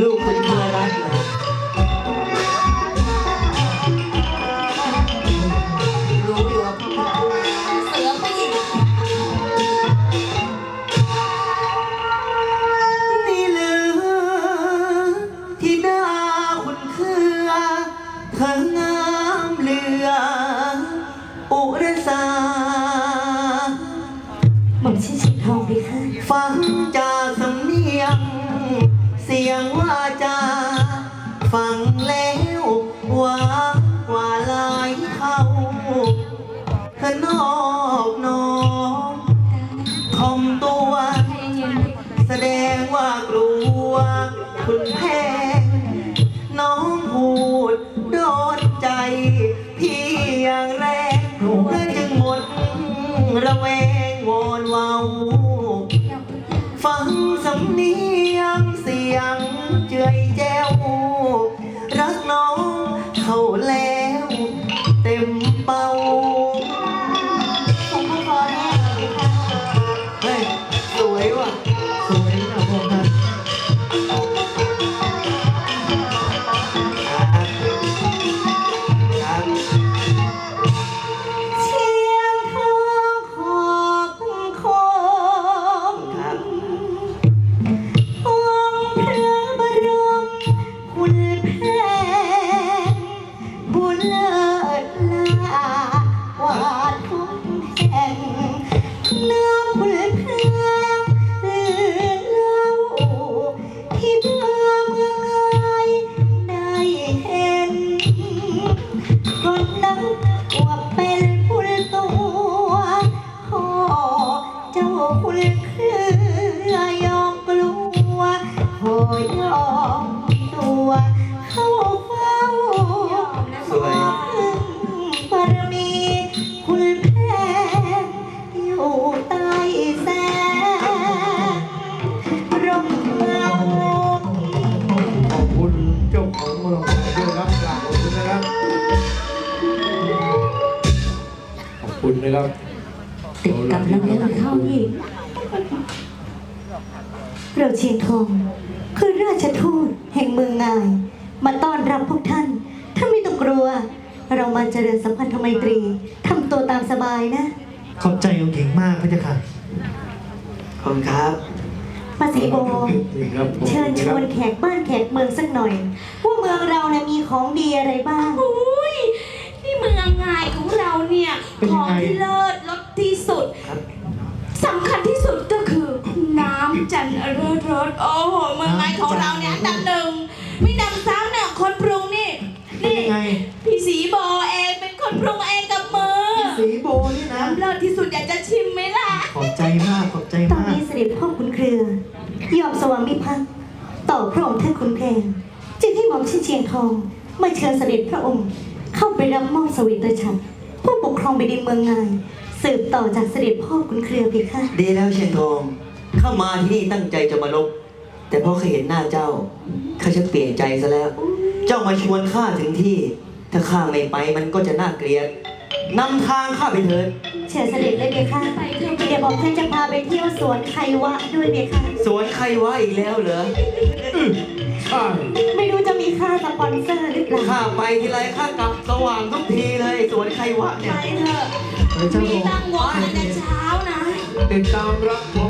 ลูกคุณเคยรักเลยรู้อยู่ว่าพ่อเสือปีกนี่หรือที่ดาคุณเครือเธองามเหลือ อุรสาหม่อมชื่อ ยงว่าจา ฟังแล้วหวานกว่าลายเขาเธอนอบน้อมทอมตัว แสดงว่ากลัว คุณแพ้น้องพูดโดนใจ พี่อย่างแรงเพื่อจึงหมด ระแวงวอนเวาฟังสำเนียง ว่าเป็นพุลตัวขอเจ้าคุณ คุณนะครับติดกับนักเล่นเข้าอีกเราเชียงทองคือราชทูตแห่งเมืองงายมาต้อนรับพวกท่าน ท่านไม่ต้องกลัว เรามาเจริญสัมพันธไมตรีทำตัวตามสบายนะ ขอบใจองค์หญิงมากพระเจ้าค่ะ ขอบคุณครับมาสีโอนี่ครับขอบเชิคุญณชนะครัวบนแขกบ้านแขกเมืองสักหน่อย ว่าเมืองเราเนี่ยมีของดีอะไรบ้าง เนี่ยเป็นขยัองงไง ที่เลิศรสที่สุดครับสำคัญที่สุดก็คือ น้ำจันทร์เลิศรสโอ้โหเมืองงายของเราเนี่ยอันดับหนึ่งมีน้ำซ้ำเนี่ยคนปรุงนี่เป็นนี่ยังไง พี่สีโบเองเป็นคนปรุงเองกับมือสีโบนี่นะเลิศที่สุดอยากจะชิมไหมล่ะ ขอบใจมาก ขอบใจตอนมาก นี้เสด็จพ่อขุนเครือยอมสวามิภักดิ์ต่อพระองค์ท่านขุนแผนจึงให้หม่อมชื่อเชียงทองมาเชิญเสด็จพระองค์เข้าไปรับมอบสวิตฉัตร ผู้ปกครองแผ่นดินเมืองงายสืบต่อจากเสด็จพ่อขุนเครือเพคะดีแล้วเชียนทองเข้ามาที่นี่ตั้งใจจะมาลบ แต่พอเคยเห็นหน้าเจ้าข้าจะเปลี่ยนใจซะแล้ว เจ้ามาชวนข้าถึงที่ ถ้าข้าไม่ไปมันก็จะน่าเกลียดนำทางข้าไปเถิดเชิญเสด็จเลยเพคะไปเถอะเดี๋ยวบอกท่านจะพาไปเที่ยวสวนไควะด้วยเพคะสวนใครว่าอีกแล้วเหรอใช่ไม่รู้จะมีค่าสปอนเซอร์หรือเปล่าข้าไปทีไรข้ากลับส ว่างทุกทีเลยสวนใครวะเนี่ย ไปเถอะพระเจ้ามีโบตั้งวงแต่เช้านะ ติดตามรับชม